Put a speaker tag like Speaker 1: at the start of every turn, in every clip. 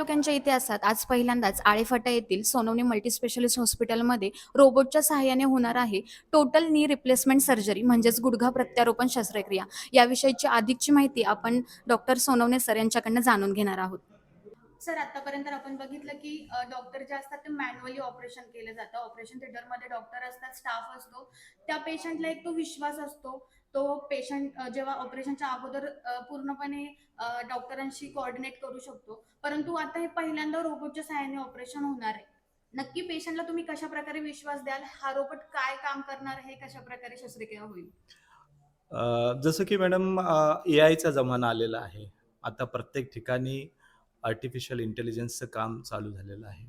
Speaker 1: तालुक्यांच्या इतिहासात आज पहिल्यांदाच आळेफाटा येथील सोनवणे मल्टीस्पेशालिस्ट हॉस्पिटलमध्ये रोबोटच्या सहाय्याने होणार आहे टोटल नी रिप्लेसमेंट सर्जरी म्हणजेच गुडघा प्रत्यारोपण शस्त्रक्रिया. याविषयीची अधिकची माहिती आपण डॉक्टर सोनवणे सर यांच्याकडनं जाणून घेणार आहोत. सर आतापर्यंत आपण बघितलं की डॉक्टर जे असतात ते मॅन्युअली ऑपरेशन केलं जातं. ऑपरेशन थिएटरमध्ये डॉक्टर असतात स्टाफ असतो. त्या पेशंटला एक तो विश्वास असतो. तो पेशंट जेव्हा ऑपरेशनच्या अगोदर पूर्णपणे डॉक्टरांशी कोऑर्डिनेट करू शकतो. परंतु आता हे पहिल्यांदा रोबोटच्या सहाय्याने ऑपरेशन होणार आहे. नक्की पेशंटला तुम्ही कशा प्रकारे विश्वास द्याल? हा रोबोट काय काम करणार आहे? कशा प्रकारे शस्त्रक्रिया होईल?
Speaker 2: जसं की मॅडम ए आयचा जमाना आलेला आहे. आता प्रत्येक ठिकाणी आर्टिफिशियल इंटेलिजन्सचं काम चालू झालेलं आहे.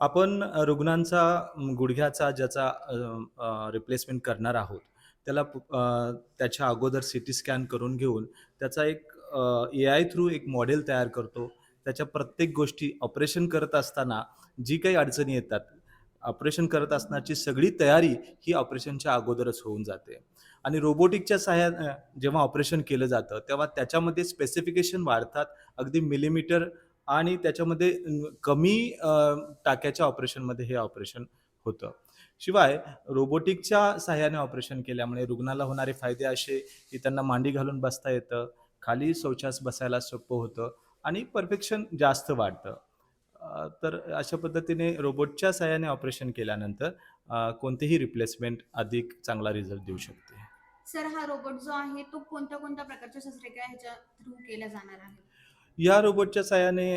Speaker 2: आपण रुग्णांचा गुडघ्याचा ज्याचा रिप्लेसमेंट करणार आहोत त्याला त्याच्या अगोदर सी टी स्कॅन करून घेऊन त्याचा एक ए आय थ्रू एक मॉडेल तयार करतो. त्याच्या प्रत्येक गोष्टी ऑपरेशन करत असताना जी काही अडचणी येतात ऑपरेशन करत असण्याची सगळी तयारी ही ऑपरेशनच्या अगोदरच होऊन जाते. आणि रोबोटिकच्या सहाय्या जेव्हा ऑपरेशन केलं जातं तेव्हा त्याच्यामध्ये स्पेसिफिकेशन वाढतात. अगदी मिलीमीटर आणि त्याच्यामध्ये कमी टाक्याच्या ऑपरेशनमध्ये हे ऑपरेशन होतं. शिवाय रोबोटिकच्या सहाय्याने ऑपरेशन केल्यामुळे रुग्णाला होणारे फायदे असे की त्यांना मांडी घालून बसता येतं खाली शौचास बसायला सोपं होतं आणि परफेक्शन जास्त वाढतं. तर अशा पद्धतीने रोबोटच्या सहाय्याने ऑपरेशन केल्यानंतर कोणतेही रिप्लेसमेंट अधिक चांगला रिझल्ट देऊ शकते.
Speaker 1: सर हा रोबोट जो आहे तो कोणत्या कोणत्या प्रकारच्या शस्त्रक्रिया ह्याच्या थ्रू केल्या जाणार आहे?
Speaker 2: या रोबोटच्या सहाय्याने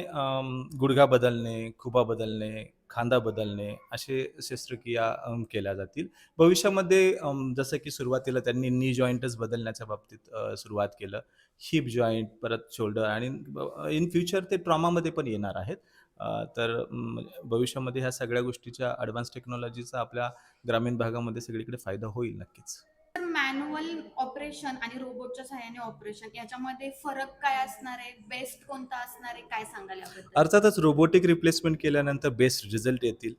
Speaker 2: गुडघा बदलणे खुबा बदलणे खांदा बदलणे असे शस्त्रक्रिया केल्या जातील. भविष्यामध्ये जसं की सुरुवातीला त्यांनी नी जॉईंटच बदलण्याच्या बाबतीत सुरुवात केलं. हिप जॉईंट परत शोल्डर आणि इन फ्युचर ते ट्रॉमामध्ये पण येणार आहेत. तर भविष्यामध्ये ह्या सगळ्या गोष्टीच्या ॲडव्हान्स टेक्नॉलॉजीचा आपल्या ग्रामीण भागामध्ये सगळीकडे फायदा होईल नक्कीच.
Speaker 1: मॅन्युअल ऑपरेशन आणि रोबोटच्या सहाय्याने ऑपरेशन याच्यामध्ये फरक काय असणार आहे? बेस्ट कोणता असणार आहे? काय सांगायला
Speaker 2: अर्थातच रोबोटिक रिप्लेसमेंट केल्यानंतर बेस्ट रिझल्ट येतील.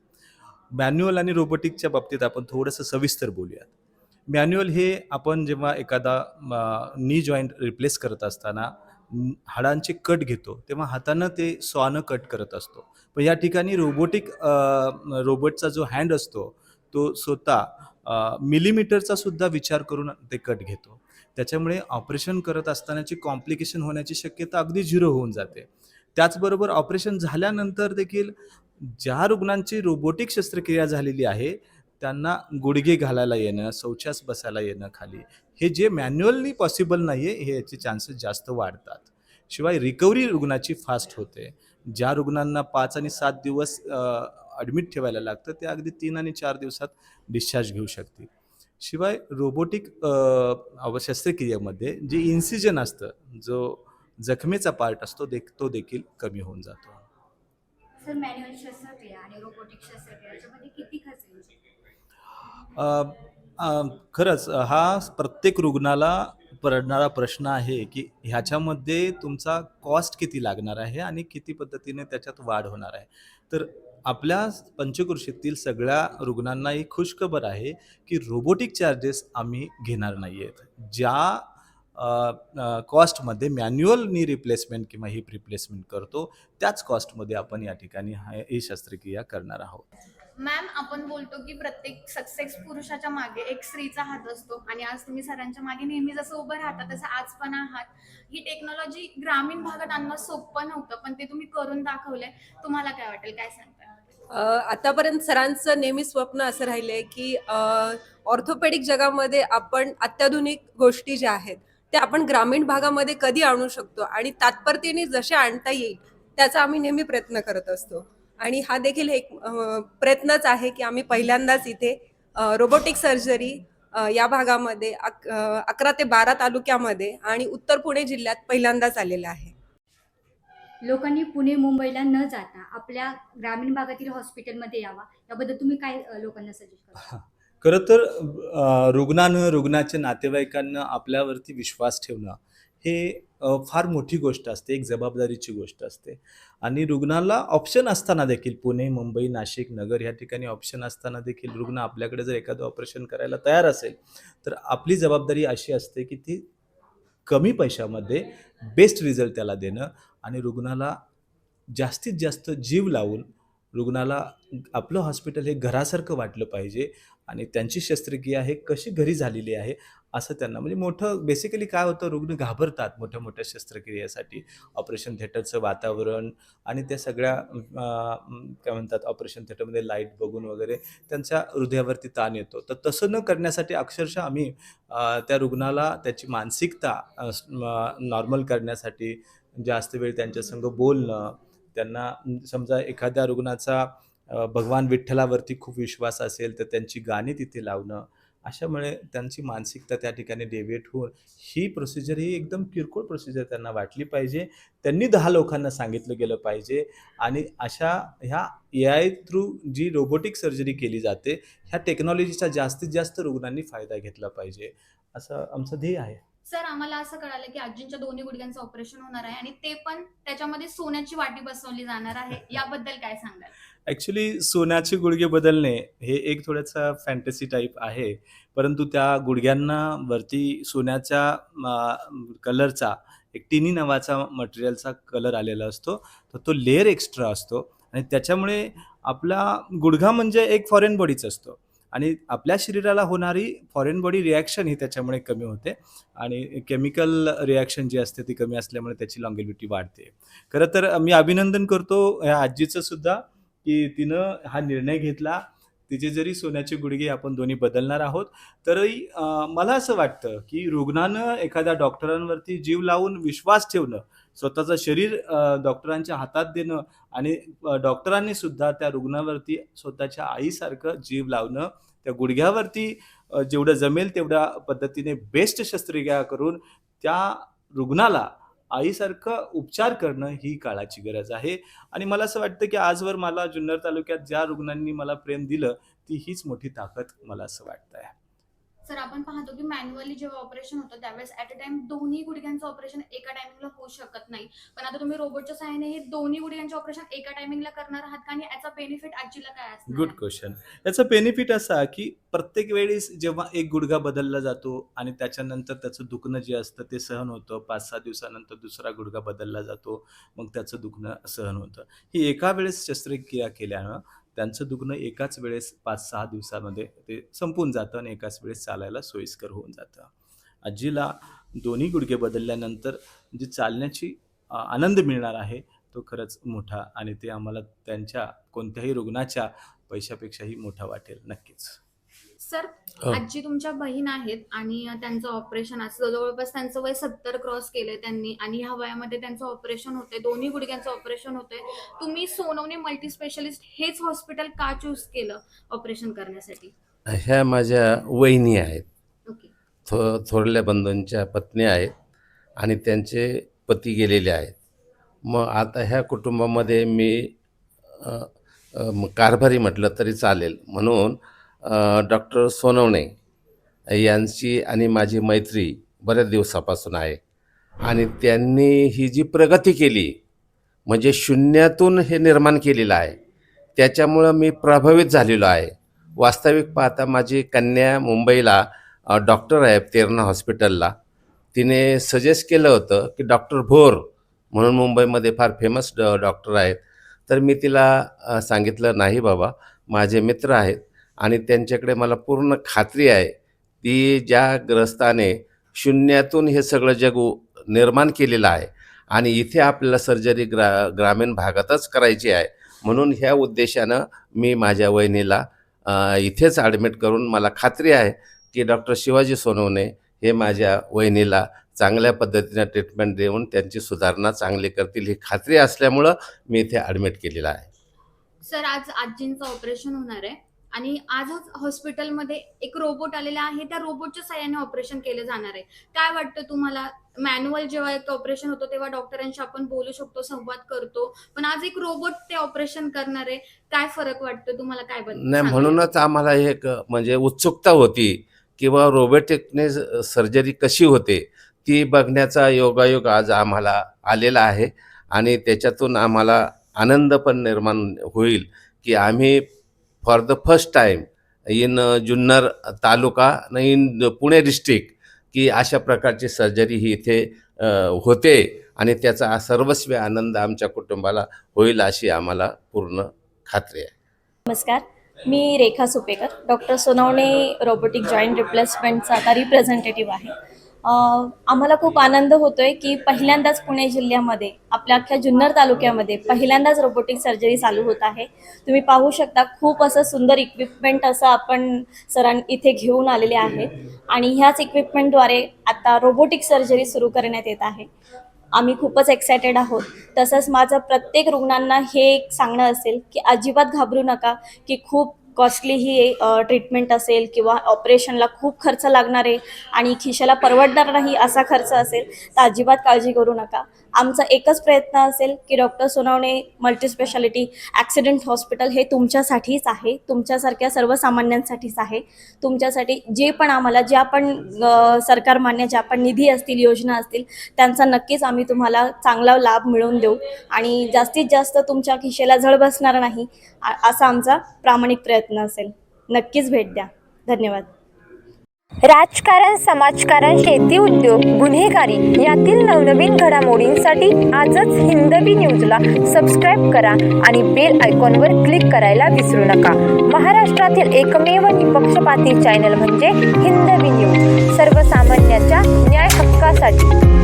Speaker 2: मॅन्युअल आणि रोबोटिकच्या बाबतीत आपण थोडंसं सविस्तर बोलूयात. मॅन्युअल हे आपण जेव्हा एखादा नी जॉईंट रिप्लेस करत असताना हाडांचे कट घेतो तेव्हा हातानं ते स्वानं कट करत असतो. पण या ठिकाणी रोबोटिक रोबोटचा जो हँड असतो तो स्वतः मिलीमीटरचा सुद्धा विचार करून ते कट घेतो. त्याच्यामुळे ऑपरेशन करत असतानाची कॉम्प्लिकेशन होण्याची शक्यता अगदी झिरो होऊन जाते. त्याचबरोबर ऑपरेशन झाल्यानंतर देखील ज्या रुग्णांची रोबोटिक शस्त्रक्रिया झालेली आहे त्यांना गुडघे घालायला येणं शौचास बसायला येणं खाली हे जे मॅन्युअली पॉसिबल नाही आहे हे याचे चान्सेस जास्त वाढतात. शिवाय रिकव्हरी रुग्णाची फास्ट होते. ज्या रुग्णांना पाच आणि सात दिवस ॲडमिट ठेवायला लागतं ते अगदी तीन आणि चार दिवसात डिस्चार्ज घेऊ शकतील. शिवाय रोबोटिक शस्त्रक्रियेमध्ये जे इन्सिजन असतं जो जखमेचा पार्ट असतो देख तो देखील कमी होऊन जातो.
Speaker 3: खरंच
Speaker 2: हा प्रत्येक रुग्णाला पडणारा प्रश्न आहे की ह्याच्यामध्ये तुमचा कॉस्ट किती लागणार आहे आणि किती पद्धतीने त्याच्यात वाढ होणार आहे. तर आपल्या पंचकृषीतील सगळ्या रुग्णांना ही खुशखबर आहे की रोबोटिक चार्जेस आम्ही घेणार नाही आहेत ज्या कॉस्टमध्ये मॅन्युअल नी रिप्लेसमेंट किंवा हिप रिप्लेसमेंट करतो त्याच कॉस्टमध्ये आपण या ठिकाणी हा ही शस्त्रक्रिया करणार आहोत.
Speaker 1: मॅम आपण बोलतो की प्रत्येक सक्सेस पुरुषाच्या मागे एक स्त्रीचा हात असतो आणि आज तुम्ही सरांच्या मागे नेहमी जसं उभं राहता तसं आज पण आहात. ही टेक्नॉलॉजी ग्रामीण भागात आणणं सोपं नव्हतं पण ते तुम्ही करून दाखवलंय. तुम्हाला काय वाटेल? काय सांगता?
Speaker 4: आतापर्यंत सरांचं नेहमी स्वप्न असं राहिलंय की ऑर्थोपेडिक जगामध्ये आपण अत्याधुनिक गोष्टी ज्या आहेत त्या आपण ग्रामीण भागामध्ये कधी आणू शकतो आणि तात्परतेने जसे आणता येईल त्याचा आम्ही नेहमी प्रयत्न करत असतो. आणि हा देखील एक प्रयत्नच आहे की आम्ही पहिल्यांदाच इथे रोबोटिक सर्जरी या भागामध्ये अक- अकरा ते बारा तालुक्यामध्ये आणि उत्तर पुणे जिल्ह्यात पहिल्यांदाच आलेला आहे.
Speaker 3: लोकांनी पुणे मुंबईला न जाता आपल्या ग्रामीण भागातील हॉस्पिटलमध्ये यावा. याबद्दल तुम्ही काय लोकांना सजेस्ट करता?
Speaker 2: खरं तर रुग्णानं रुग्णाच्या नातेवाईकांना आपल्यावरती विश्वास ठेवणं हे फार मोठी गोष्ट असते. एक जबाबदारीची गोष्ट असते. आणि रुग्णाला ऑप्शन असताना देखील पुणे मुंबई नाशिक नगर ह्या ठिकाणी ऑप्शन असताना देखील रुग्ण आपल्याकडे जर एखादं ऑपरेशन करायला तयार असेल तर आपली जबाबदारी अशी असते की ती कमी पैशामध्ये बेस्ट रिझल्ट त्याला देणं आणि रुग्णाला जास्तीत जास्त जीव लावून रुग्णाला आपलं हॉस्पिटल हे घरासारखं वाटलं पाहिजे आणि त्यांची शस्त्रक्रिया हे कशी घरी झालेली आहे असं त्यांना. म्हणजे मोठं बेसिकली काय होतं रुग्ण घाबरतात मोठ्या मोठ्या शस्त्रक्रियेसाठी. ऑपरेशन थिएटरचं वातावरण आणि त्या सगळ्या काय म्हणतात ऑपरेशन थिएटरमध्ये लाइट बघून वगैरे त्यांच्या हृदयावरती ताण येतो. तर तसं न करण्यासाठी अक्षरशः आम्ही त्या रुग्णाला त्याची मानसिकता नॉर्मल करण्यासाठी जास्त वेळ त्यांच्यासंग बोलणं त्यांना समजा एखाद्या रुग्णाचा भगवान विठ्ठलावरती खूप विश्वास असेल तर त्यांची गाणी तिथे लावणं अशामुळे त्यांची मानसिकता त्या ठिकाणी डेव्हिएट होऊन ही प्रोसिजर ही एकदम किरकोळ प्रोसिजर त्यांना वाटली पाहिजे. त्यांनी दहा लोकांना सांगितलं गेलं पाहिजे. आणि अशा ह्या ए आय थ्रू जी रोबोटिक सर्जरी केली जाते ह्या टेक्नॉलॉजीचा जास्तीत जास्त रुग्णांनी फायदा घेतला पाहिजे. असं आमचं ध्येय आहे.
Speaker 1: सर आम्हाला असं कळालं की आजींच्या दोन्ही गुडघ्यांचं ऑपरेशन होणार आहे आणि ते पण त्याच्यामध्ये सोन्याची वाटी बसवली जाणार आहे. याबद्दल काय सांगाल?
Speaker 2: ऍक्च्युली सोन्याचे गुडघे बदलणे हे एक थोडंसं फॅन्टसी टाईप आहे. परंतु त्या गुडघ्यांना वरती सोन्याच्या कलरचा एक टिनी नावाचा मटेरियलचा कलर आलेला असतो. तर तो लेअर एक्स्ट्रा असतो. आणि त्याच्यामुळे आपला गुडघा म्हणजे एक फॉरेन बॉडीच असतो. आणि आपल्या शरीराला होणारी फॉरेन बॉडी रिॲक्शन ही त्याच्यामुळे कमी होते. आणि केमिकल रिॲक्शन जी असते ती कमी असल्यामुळे त्याची लॉंगेबिलिटी वाढते. खरं तर मी अभिनंदन करतो ह्या आजीचं सुद्धा की तिनं हा निर्णय घेतला. तिचे जरी सोन्याचे गुडघे आपण दोन्ही बदलणार आहोत तरी मला असं वाटतं की रुग्णानं एखाद्या डॉक्टरांवरती जीव लावून विश्वास ठेवणं स्वतःचं शरीर डॉक्टरांच्या हातात देणं आणि डॉक्टरांनी सुद्धा त्या रुग्णावरती स्वतःच्या आईसारखं जीव लावणं त्या गुडघ्यावरती जेवढं जमेल तेवढ्या पद्धतीने बेस्ट शस्त्रक्रिया करून त्या रुग्णाला आईसारखं उपचार करणं ही काळाची गरज आहे. आणि मला असं वाटतं की आजवर मला जुन्नर तालुक्यात ज्या रुग्णांनी मला प्रेम दिलं ती हीच मोठी ताकद मला असं वाटतं आहे
Speaker 1: सर आपण पाहतो की मॅन्युअली जेव्हा ऑपरेशन होतं त्यावेळेस ऍट अ टाइम दोन्ही गुडघ्यांचं ऑपरेशन एका टायमिंगला होऊ शकत नाही. पण आता तुम्ही रोबोटच्या सहाय्याने हे दोन्ही गुडघ्यांचे ऑपरेशन एका टायमिंगला करणार आहात का? आणि याचा बेनिफिट आजीला काय असणार?
Speaker 2: गुड क्वेश्चन याचा बेनिफिट असा की प्रत्येक वेळेस जेव्हा एक गुडघा बदलला जातो आणि त्याच्यानंतर त्याचं दुखणं जे असतं ते सहन होतं. पाच सहा दिवसानंतर दुसरा गुडघा बदलला जातो मग त्याचं दुखणं सहन होतं. ही एका वेळेस शस्त्रक्रिया केल्यानं त्यांचं दुखणं एकाच वेळेस पाच सहा दिवसामध्ये ते संपून जातं आणि एकाच वेळेस चालायला सोयीस्कर होऊन जातं. आजीला दोन्ही गुडघे बदलल्यानंतर जी चालण्याची आनंद मिळणार आहे तो खरंच मोठा आणि ते आम्हाला त्यांच्या कोणत्याही रुग्णाच्या पैशापेक्षाही मोठा वाटेल नक्कीच.
Speaker 1: सर
Speaker 5: हो.
Speaker 1: आजी तुमच्या बहीण आहेत आणि त्यांचं ऑपरेशन असं जवळपास त्यांचं वय सत्तर क्रॉस केलंय त्यांनी आणि ह्या वयामध्ये त्यांचं ऑपरेशन होतंय. दोन्ही गुडघ्यांचं ऑपरेशन होतंय. तुम्ही सोनवणे मल्टी स्पेशालिस्ट हेच हॉस्पिटल का चूज केलं ऑपरेशन करण्यासाठी?
Speaker 5: ह्या माझ्या वहिनी आहेत. थो थोरल्या बंधूंच्या पत्नी आहेत आणि त्यांचे पती गेलेले आहेत. मग आता ह्या कुटुंबामध्ये म- कारभारी म्हटलं तरी चालेल. म्हणून डॉक्टर सोनवणे यांची आणि माझी मैत्री बऱ्याच दिवसापासून आहे. आणि त्यांनी ही जी प्रगती केली म्हणजे शून्यातून हे निर्माण केलेलं आहे त्याच्यामुळं मी प्रभावित झालेलो आहे. वास्तविक पाहता माझी कन्या मुंबईला डॉक्टर आहे तेरणा हॉस्पिटलला. तिने सजेस्ट केलं होतं की डॉक्टर भोर म्हणून मुंबईमध्ये फार फेमस ड डॉक्टर आहेत. तर मी तिला सांगितलं नाही बाबा माझे मित्र आहेत आणि त्यांच्याकडे मला पूर्ण खात्री आहे ती ज्या ग्रस्ताने शून्यातून हे सगळं जग निर्माण केलेलं आहे आणि इथे आपल्याला सर्जरी ग्रा ग्रामीण भागातच करायची आहे म्हणून ह्या उद्देशानं मी माझ्या वहिनीला इथेच ॲडमिट करून मला खात्री आहे की डॉक्टर शिवाजी सोनवणे हे माझ्या वहिनीला चांगल्या पद्धतीनं ट्रीटमेंट देऊन त्यांची सुधारणा चांगली करतील ही खात्री असल्यामुळं मी इथे ॲडमिट केलेलं आहे.
Speaker 1: सर आज आजींचं ऑपरेशन होणार आहे. आणि आजच हॉस्पिटलमध्ये एक रोबोट आलेला आहे. त्या रोबोटच्या साह्याने ऑपरेशन केलं जाणार आहे. काय वाटतं तुम्हाला? मॅन्युअल जेव्हा एक ऑपरेशन होतं तेव्हा डॉक्टरांशी आपण बोलू शकतो संवाद करतो. पण आज एक रोबोट ते ऑपरेशन करणार आहे. काय फरक वाटतो? तुम्हाला काय बद्दल
Speaker 5: नाही. म्हणूनच आम्हाला एक म्हणजे उत्सुकता होती किंवा रोबोटिकने सर्जरी कशी होते ती बघण्याचा योगायोग आज आम्हाला आलेला आहे. आणि त्याच्यातून आम्हाला आनंद पण निर्माण होईल की आम्ही for the first time in Junnar taluka in Pune district की अशा प्रकारची सर्जरी ही इथे होते आणि त्याचा सर्वस्वी आनंद आमच्या कुटुंबाला होईल अशी आम्हाला पूर्ण खात्री आहे
Speaker 6: नमस्कार मी Rekha Supekar doctor Sonawane robotic joint रिप्लेसमेंटचा आता रिप्रेझेंटेटिव्ह आहे आम्हाला खूप आनंद होतोय की पहिल्यांदाच पुणे जिल्ह्यामध्ये आपल्या अख्ख्या जुन्नर तालुक्यामध्ये पहिल्यांदाच रोबोटिक सर्जरी चालू होत आहे. तुम्ही पाहू शकता खूप असं सुंदर इक्विपमेंट असं आपण सरां इथे घेऊन आलेले आहेत. आणि ह्याच इक्विपमेंटद्वारे आता रोबोटिक सर्जरी सुरू करण्यात येत आहे. आम्ही खूपच एक्सायटेड आहोत. तसंच माझं प्रत्येक रुग्णांना हे एक सांगणं असेल की अजिबात घाबरू नका की खूप कॉस्टली ही ट्रीटमेंट असेल किंवा ऑपरेशनला खूप खर्च लागणार आहे आणि खिशाला परवडणार नाही असा खर्च असेल तर अजिबात काळजी करू नका. आमचा एकच प्रयत्न असेल की doctor Sonawane multispeciality accident hospital हे तुमच्यासाठीच आहे. तुमच्यासारख्या सर्वसामान्यांसाठीच आहे. तुमच्यासाठी जे पण आम्हाला ज्या पण सरकार मान्य ज्या पण निधी असतील योजना असतील त्यांचा नक्कीच आम्ही तुम्हाला चांगला लाभ मिळवून देऊ. आणि जास्तीत जास्त तुमच्या खिशेला झळ बसणार नाही असा आमचा प्रामाणिक प्रयत्न प्रयत्न असेल. नक्कीच भेट द्या. धन्यवाद.
Speaker 7: राजकारण समाजकारण शेती उद्योग गुन्हेगारी यातील नवनवीन घडामोडींसाठी आजच हिंदवी न्यूजला सबस्क्राईब करा आणि बेल आयकॉनवर क्लिक करायला विसरू नका. महाराष्ट्रातील एकमेव निपक्षपाती चॅनल म्हणजे हिंदवी न्यूज सर्वसामान्यांच्या न्याय हक्कासाठी.